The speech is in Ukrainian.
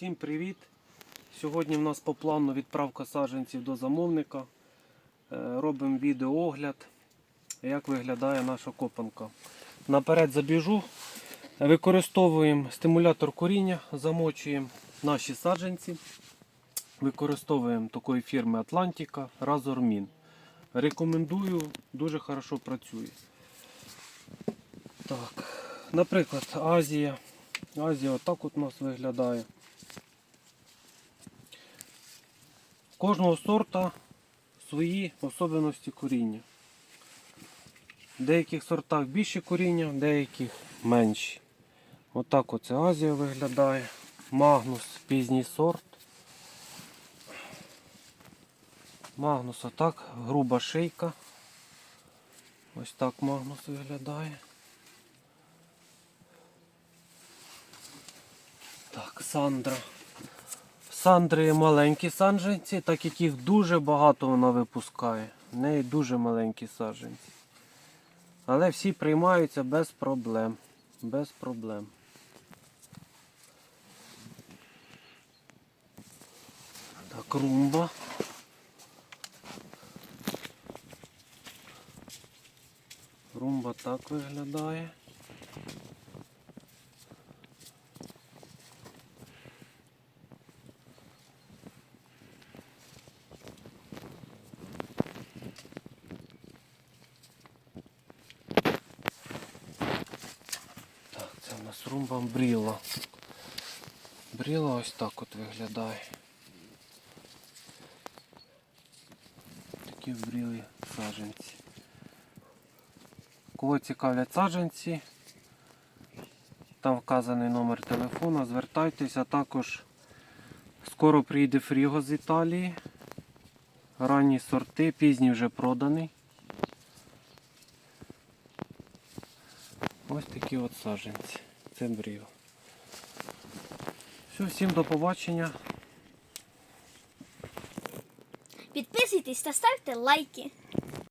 Всім привіт! Сьогодні в нас по плану відправка саджанців до замовника. Е, Робимо відеоогляд, як виглядає наша копанка. Наперед забіжу. Використовуємо стимулятор коріння, замочуємо наші саджанці. Використовуємо такої фірми Атлантика Разормін. Рекомендую, дуже хорошо працює. Так, наприклад, Азія. Азія отак от у нас виглядає. Кожного сорта свої особливості коріння. В деяких сортах більше коріння, в деяких менші. Отак оце Азія виглядає. Магнус пізній сорт. Магнус отак, груба шийка. Ось так Магнус виглядає. Так, Сандра. Сандри маленькі саджанці, так як їх дуже багато вона випускає. В неї дуже маленькі саджанці. Але всі приймаються без проблем. Без проблем. Так, румба. Румба так виглядає. Так, нас бріла. Бріла ось так от виглядає. Такі брілі саджанці. Кого цікавлять саджанці, там вказаний номер телефону, звертайтеся. Також скоро приїде фріго з Італії. Ранні сорти, пізні вже проданий. Ось такі от саджанці. Це. Все, всім до побачення. Підписуйтесь та ставте лайки.